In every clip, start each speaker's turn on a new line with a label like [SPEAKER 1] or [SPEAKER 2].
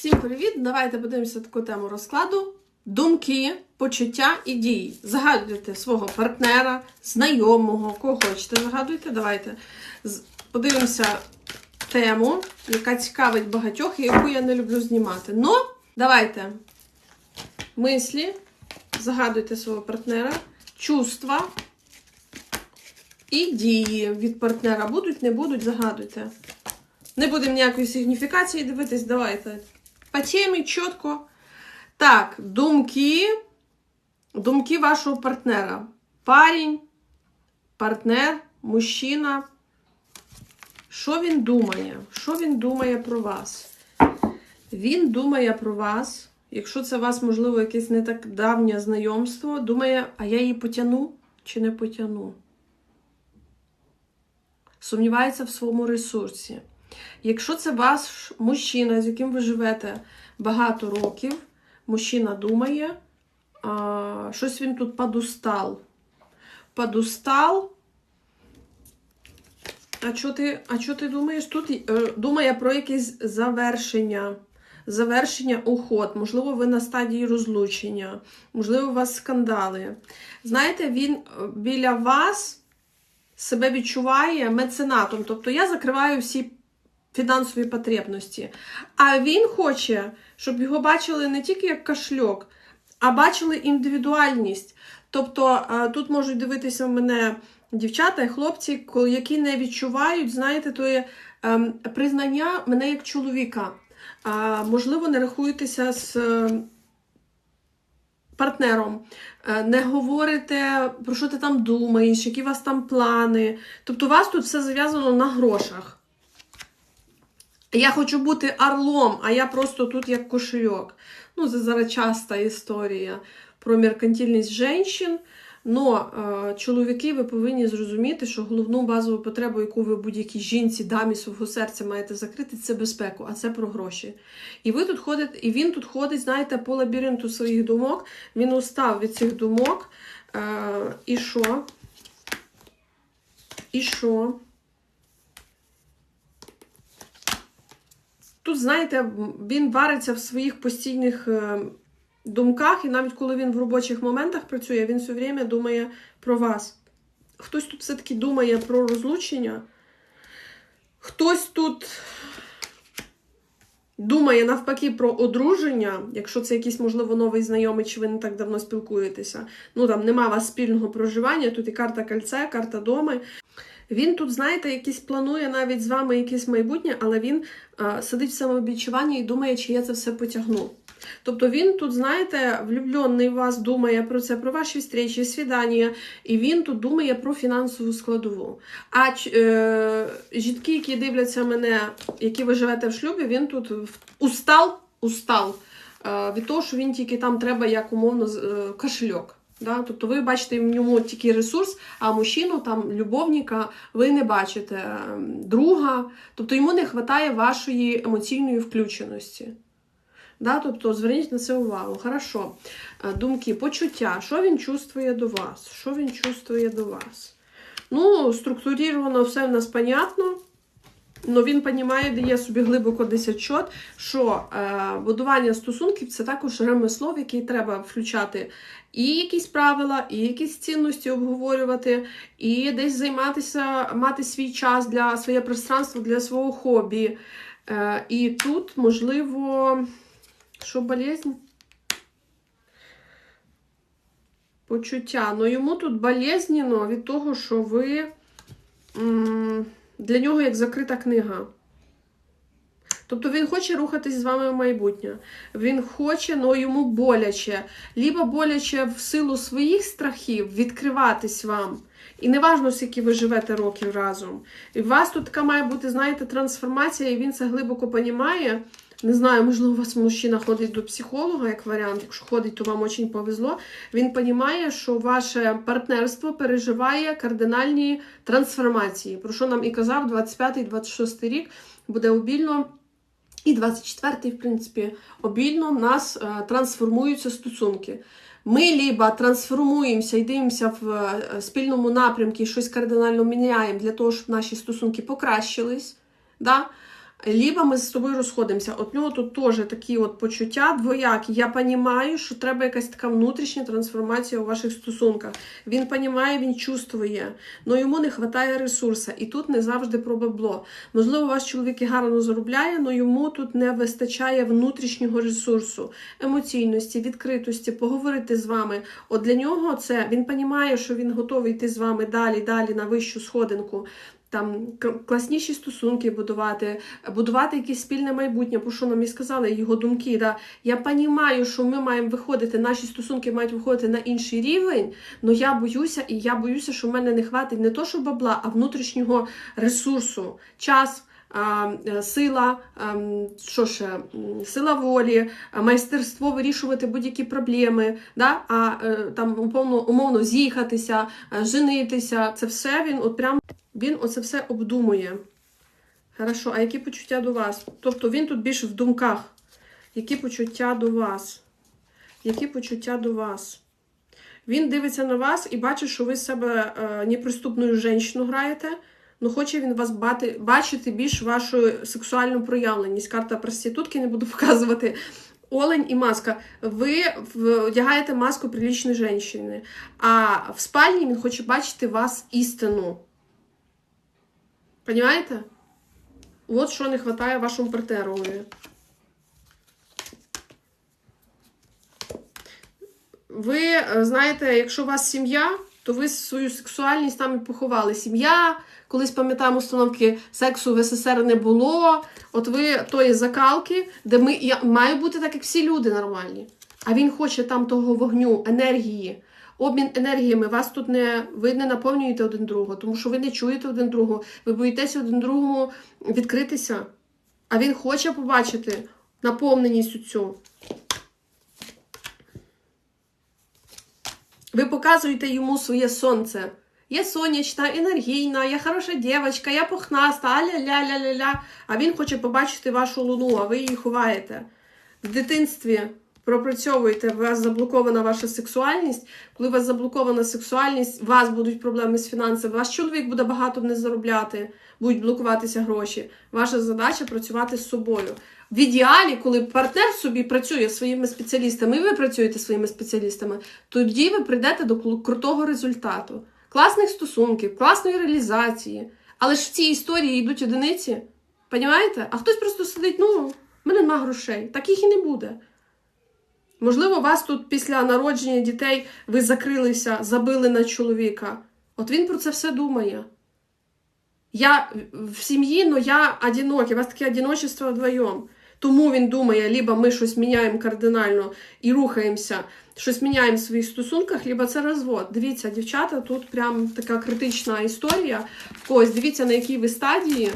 [SPEAKER 1] Всім привіт! Давайте подивимося таку тему розкладу. Думки, почуття і дії. Загадуйте свого партнера, знайомого, кого хочете. Загадуйте. Давайте подивимося тему, яка цікавить багатьох і яку я не люблю знімати. Ну, давайте. Мислі. Загадуйте свого партнера, чувства і дії від партнера. Будуть, не будуть, загадуйте. Не будемо ніякої сигніфікації дивитись, давайте. По темі чітко. Так, думки. Думки вашого партнера. Парень, партнер, мужчина. Що він думає? Що він думає про вас? Він думає про вас. Якщо це у вас, можливо, якесь не так давнє знайомство, думає, а я її потягну чи не потягну? Сумнівається в своєму ресурсі. Якщо це ваш мужчина, з яким ви живете багато років, мужчина думає, а, щось він тут подустал. Подустал. А що ти, а що ти думаєш? Тут е, думає про якесь завершення. Завершення уход. Можливо, ви на стадії розлучення, можливо, у вас скандали. Знаєте, він е, біля вас себе відчуває меценатом. Тобто я закриваю всі фінансові потребності. А він хоче, щоб його бачили не тільки як кашльок, а бачили індивідуальність. Тобто е, тут можуть дивитися в мене дівчата і хлопці, які не відчувають, знаєте, тої ем, признання мене як чоловіка. Можливо, не рахуєтеся з е, партнером, е, не говорите, про що ти там думаєш, які у вас там плани. Тобто, у вас тут все зав'язано на грошах. Я хочу бути орлом, а я просто тут як кошельок. Ну, це зараз часта історія про меркантильність жінок. Но е, чоловіки, ви повинні зрозуміти, що головну базову потребу, яку ви будь-якій жінці, дамі свого серця маєте закрити, це безпеку, а це про гроші. І ви тут ходите, і він тут ходить, знаєте, по лабіринту своїх думок. Він устав від цих думок. Е, і що? І що? Тут, знаєте, він вариться в своїх постійних е, думках, і навіть коли він в робочих моментах працює, він все время думає про вас. Хтось тут все-таки думає про розлучення, хтось тут думає навпаки про одруження, якщо це якийсь, можливо, новий знайомий, чи ви не так давно спілкуєтеся. Ну там нема вас спільного проживання, тут і карта кольця, карта доми. Він тут, знаєте, якийсь планує навіть з вами якесь майбутнє, але він а, сидить в самовідчуванні і думає, чи я це все потягну. Тобто він тут, знаєте, влюблений в вас думає про це, про ваші зустрічі, свідання, і він тут думає про фінансову складову. А е, жінки, які дивляться мене, які ви живете в шлюбі, він тут устал, устал е, від того, що він тільки там треба як умовно е, кошельок. Да? Тобто ви бачите в ньому тільки ресурс, а мужчину, там, любовника, ви не бачите ем, друга. Тобто йому не вистачає вашої емоційної включеності. Да? Тобто зверніть на це увагу. Хорошо. Е, Думки, почуття. Що він чувствує до вас? Що він чувствує до вас? Ну, структурировано все в нас понятно. Ну, він розуміє, дає собі глибоко десь отчет, що е, будування стосунків це також ремесло, в яке треба включати і якісь правила, і якісь цінності обговорювати, і десь займатися, мати свій час для своє пространство, для свого хобі. Е, і тут, можливо, що болезнь? Почуття. Ну йому тут болезненно від того, що ви. для нього як закрита книга. Тобто він хоче рухатись з вами в майбутнє. Він хоче, але йому боляче. Либо боляче в силу своїх страхів відкриватись вам. І не важно, скільки ви живете років разом. І у вас тут така має бути, знаєте, трансформація, і він це глибоко понімає. Не знаю, можливо, у вас мужчина ходить до психолога, як варіант. Якщо ходить, то вам дуже повезло. Він розуміє, що ваше партнерство переживає кардинальні трансформації. Про що нам і казав 25-26 рік буде обільно. І 24-й, в принципі, обільно в нас е, трансформуються стосунки. Ми либо трансформуємося і дивимося в е, спільному напрямку щось кардинально міняємо для того, щоб наші стосунки покращились. Да? Лібо ми з тобою розходимося. От нього тут теж такі от почуття двоякі. Я розумію, що треба якась така внутрішня трансформація у ваших стосунках. Він розуміє, він чувствує, але йому не вистачає ресурсу. І тут не завжди про бабло. Можливо, ваш чоловік і гарно заробляє, але йому тут не вистачає внутрішнього ресурсу, емоційності, відкритості, поговорити з вами. От для нього це він розуміє, що він готовий йти з вами далі, далі на вищу сходинку. Там класніші стосунки будувати, будувати якесь спільне майбутнє, про що нам і сказали його думки. Да? Я розумію, що ми маємо виходити, наші стосунки мають виходити на інший рівень, але я боюся, і я боюся, що в мене не хватить не то, що бабла, а внутрішнього ресурсу, час. Е, Сила, що ще, сила волі, майстерство вирішувати будь-які проблеми, да? а е, там умовно, умовно з'їхатися, е, женитися. Це все він от прям він оце все обдумує. Хорошо, а які почуття до вас? Тобто він тут більше в думках. Які почуття до вас? Які почуття до вас? Він дивиться на вас і бачить, що ви себе неприступною жінкою граєте, але хоче він вас бати, бачити більш вашу сексуальну проявленість. Карта проститутки не буду показувати. Олень і маска. Ви в- одягаєте маску прилічної жінки, а в спальні він хоче бачити вас істину. Понимаєте? От що не вистачає вашому партнерові. Ви е, знаєте, якщо у вас сім'я, то ви свою сексуальність там і поховали. Сім'я, колись пам'ятаємо установки сексу в СССР не було. От ви тої закалки, де ми я, має бути так, як всі люди нормальні. А він хоче там того вогню, енергії. Обмін енергіями вас тут не ви не наповнюєте один другого, тому що ви не чуєте один другого, ви боїтеся один другому відкритися. А він хоче побачити наповненість у цю. Ви показуєте йому своє сонце. Я сонячна, енергійна, я хороша дівчинка, я пухнаста, аля-ля-ля-ля-ля. А він хоче побачити вашу луну, а ви її ховаєте. В дитинстві пропрацьовуєте, у вас заблокована ваша сексуальність. Коли у вас заблокована сексуальність, у вас будуть проблеми з фінансами, ваш чоловік буде багато не заробляти, будуть блокуватися гроші. Ваша задача працювати з собою. В ідеалі, коли партнер собі працює своїми спеціалістами, і ви працюєте своїми спеціалістами, тоді ви прийдете до крутого результату, класних стосунків, класної реалізації. Але ж в цій історії йдуть одиниці, понімаєте? А хтось просто сидить, ну, в мене нема грошей. Таких і не буде. Можливо, вас тут після народження дітей ви закрилися, забили на чоловіка. От він про це все думає. Я в сім'ї, но я одинокий, у вас таке одиночество вдвоєм. Тому він думає, либо ми щось міняємо кардинально і рухаємося, щось міняємо в своїх стосунках, либо це розвод. Дивіться, дівчата, тут прям така критична історія. В дивіться, на якій ви стадії,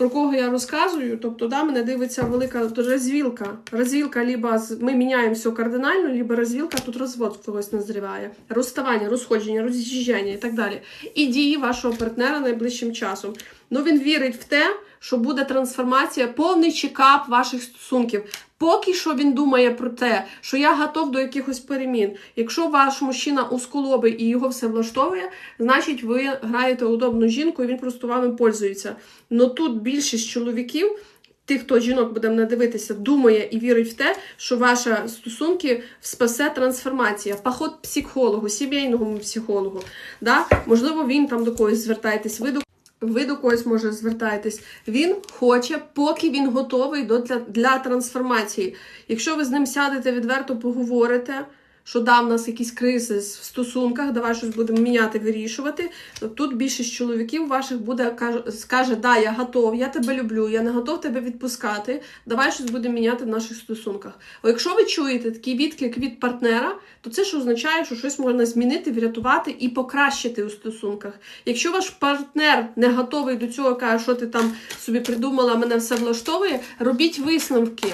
[SPEAKER 1] про кого я розказую. Тобто, да, мене дивиться велика розвілка. Розвілка, либо ми міняємо все кардинально, либо розвілка, тут розвод когось назріває. Розставання, розходження, роз'їжджання і так далі. І дії вашого партнера найближчим часом. Ну він вірить в те, що буде трансформація, повний чекап ваших стосунків. Поки що він думає про те, що я готов до якихось перемін. Якщо ваш мужчина усколобий і його все влаштовує, значить ви граєте удобну жінку і він просто вами пользується. Но тут більшість чоловіків. Тих, хто жінок буде мене дивитися, думає і вірить в те, що ваші стосунки спасе трансформація, поход психологу, сімейному психологу. Да? Можливо, він там до когось звертаєтесь, ви до ви до когось може звертаєтесь. Він хоче, поки він готовий до для, для трансформації. Якщо ви з ним сядете відверто, поговорите, що да, в нас якісь кризи в стосунках, давай щось будемо міняти, вирішувати. Тут більшість чоловіків ваших буде скаже, да, я готов, я тебе люблю, я не готов тебе відпускати. Давай щось будемо міняти в наших стосунках. О, якщо ви чуєте такий відклик від партнера, то це ж означає, що щось можна змінити, врятувати і покращити у стосунках. Якщо ваш партнер не готовий до цього, каже, що ти там собі придумала, мене все влаштовує, робіть висновки.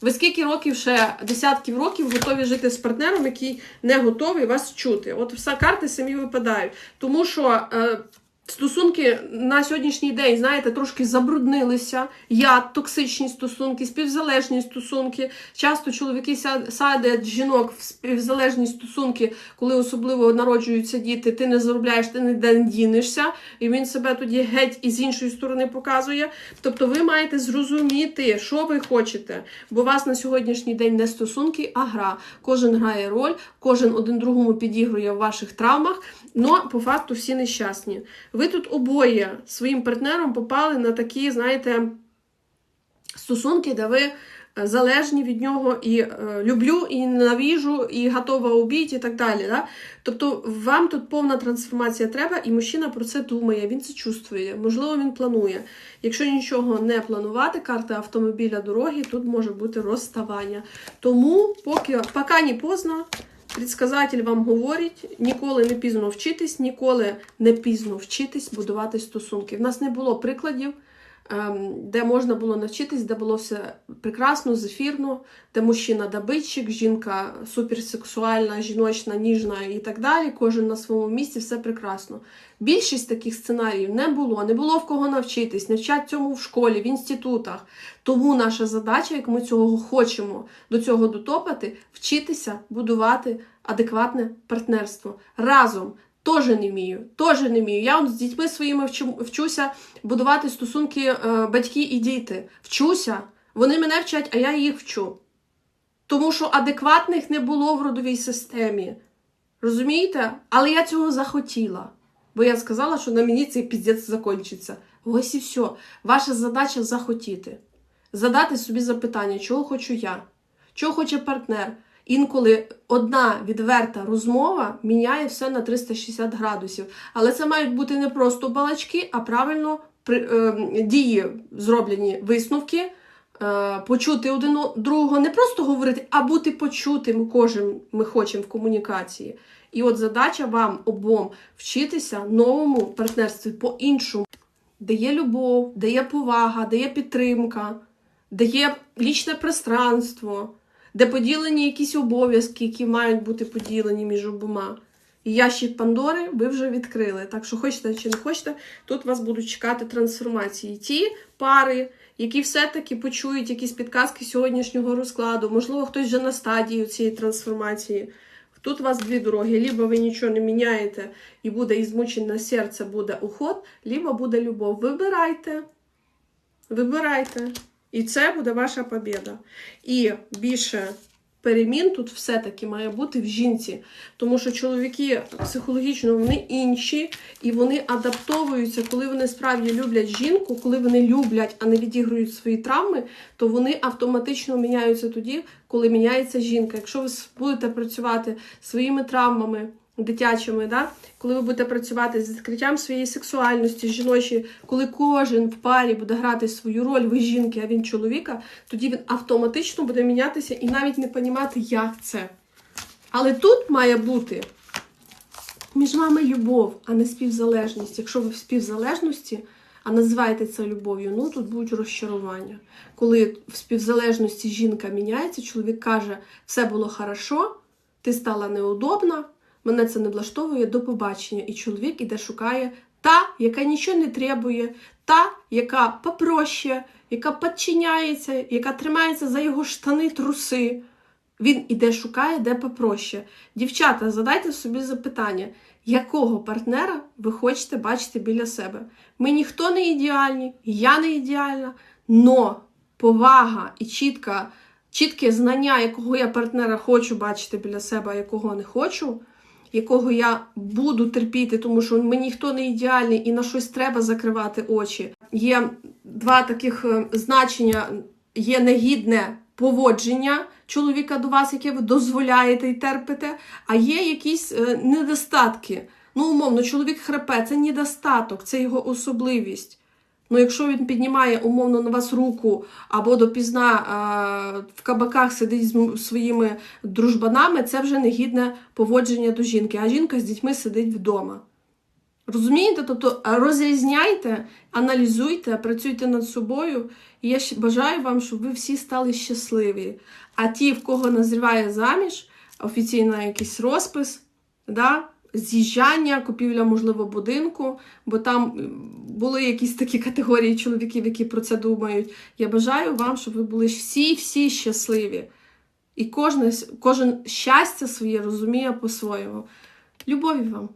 [SPEAKER 1] Ви скільки років ще десятків років готові жити з партнером, який не готовий вас чути? От вся карти самі випадають. Тому що е, Стосунки на сьогоднішній день, знаєте, трошки забруднилися. Я токсичні стосунки, співзалежні стосунки. Часто чоловіки садять жінок в співзалежні стосунки, коли особливо народжуються діти. Ти не заробляєш, ти не дінешся, і він себе тоді геть і з іншої сторони показує. Тобто, ви маєте зрозуміти, що ви хочете, бо у вас на сьогоднішній день не стосунки, а гра. Кожен грає роль, кожен один другому підігрує в ваших травмах. Но по факту всі нещасні. Ви тут обоє своїм партнером попали на такі, знаєте, стосунки, де ви е, залежні від нього і е, люблю, і ненавіжу, і готова убити, і так далі. Да? Тобто вам тут повна трансформація треба, і мужчина про це думає, він це чувствує, можливо, він планує. Якщо нічого не планувати, карта автомобіля дороги, тут може бути розставання. Тому, поки поки не поздно, Предсказатель вам говорить, ніколи не пізно вчитись, ніколи не пізно вчитись будувати стосунки. В нас не було прикладів, де можна було навчитись, де було все прекрасно, зефірно, де мужчина добитчик, жінка суперсексуальна, жіночна, ніжна і так далі. Кожен на своєму місці, все прекрасно. Більшість таких сценаріїв не було, не було в кого навчитись, не вчать цьому в школі, в інститутах. Тому наша задача, як ми цього хочемо до цього дотопати, вчитися будувати адекватне партнерство разом. Теж не вмію, теж не вмію. Я з дітьми своїми вчу, вчуся будувати стосунки е, батьки і діти. Вчуся. Вони мене вчать, а я їх вчу. Тому що адекватних не було в родовій системі. Розумієте? Але я цього захотіла. Бо я сказала, що на мені цей піздець закінчиться. Ось і все. Ваша задача захотіти. Задати собі запитання, чого хочу я, чого хоче партнер. Інколи одна відверта розмова міняє все на 360 градусів. Але це мають бути не просто балачки, а правильно при, е, дії зроблені висновки, е, почути один другого, не просто говорити, а бути почутим кожен ми хочемо в комунікації. І от задача вам обом вчитися новому партнерстві по-іншому, де є любов, де є повага, де є підтримка, де є лічне пространство, де поділені якісь обов'язки, які мають бути поділені між обома. І ящик Пандори ви вже відкрили. Так що хочете чи не хочете, тут вас будуть чекати трансформації. Ті пари, які все-таки почують якісь підказки сьогоднішнього розкладу, можливо, хтось вже на стадії цієї трансформації. Тут у вас дві дороги. Либо ви нічого не міняєте і буде і змучене серце, буде уход, либо буде любов. Вибирайте. Вибирайте. І це буде ваша побіда. І більше перемін тут все-таки має бути в жінці. Тому що чоловіки психологічно вони інші, і вони адаптовуються, коли вони справді люблять жінку, коли вони люблять, а не відігрують свої травми, то вони автоматично міняються тоді, коли міняється жінка. Якщо ви будете працювати своїми травмами дитячими, да? коли ви будете працювати з відкриттям своєї сексуальності, жіночої, коли кожен в парі буде грати свою роль, ви жінки, а він чоловіка, тоді він автоматично буде мінятися і навіть не розуміти, як це. Але тут має бути між вами любов, а не співзалежність. Якщо ви в співзалежності, а називаєте це любов'ю, ну тут будуть розчарування. Коли в співзалежності жінка міняється, чоловік каже, все було хорошо, ти стала неудобна, мене це не влаштовує до побачення. І чоловік іде шукає та, яка нічого не требує, та, яка попроще, яка підчиняється, яка тримається за його штани труси. Він іде шукає, де попроще. Дівчата, задайте собі запитання, якого партнера ви хочете бачити біля себе. Ми ніхто не ідеальні, я не ідеальна, но повага і чітка, чітке знання, якого я партнера хочу бачити біля себе, а якого не хочу, якого я буду терпіти, тому що ми ніхто не ідеальний і на щось треба закривати очі. Є два таких е, значення: є негідне поводження чоловіка до вас, яке ви дозволяєте і терпите, а є якісь е, недостатки. Ну, умовно, чоловік храпе, це недостаток, це його особливість. Ну, якщо він піднімає умовно на вас руку або допізна а, в кабаках сидить з своїми дружбанами, це вже негідне поводження до жінки, а жінка з дітьми сидить вдома. Розумієте? Тобто розрізняйте, аналізуйте, працюйте над собою. І я бажаю вам, щоб ви всі стали щасливі. А ті, в кого назріває заміж, офіційно якийсь розпис, да? З'їжджання, купівля, можливо, будинку, бо там були якісь такі категорії чоловіків, які про це думають. Я бажаю вам, щоб ви були всі-всі щасливі. І кожен, кожен щастя своє розуміє по-своєму. Любові вам!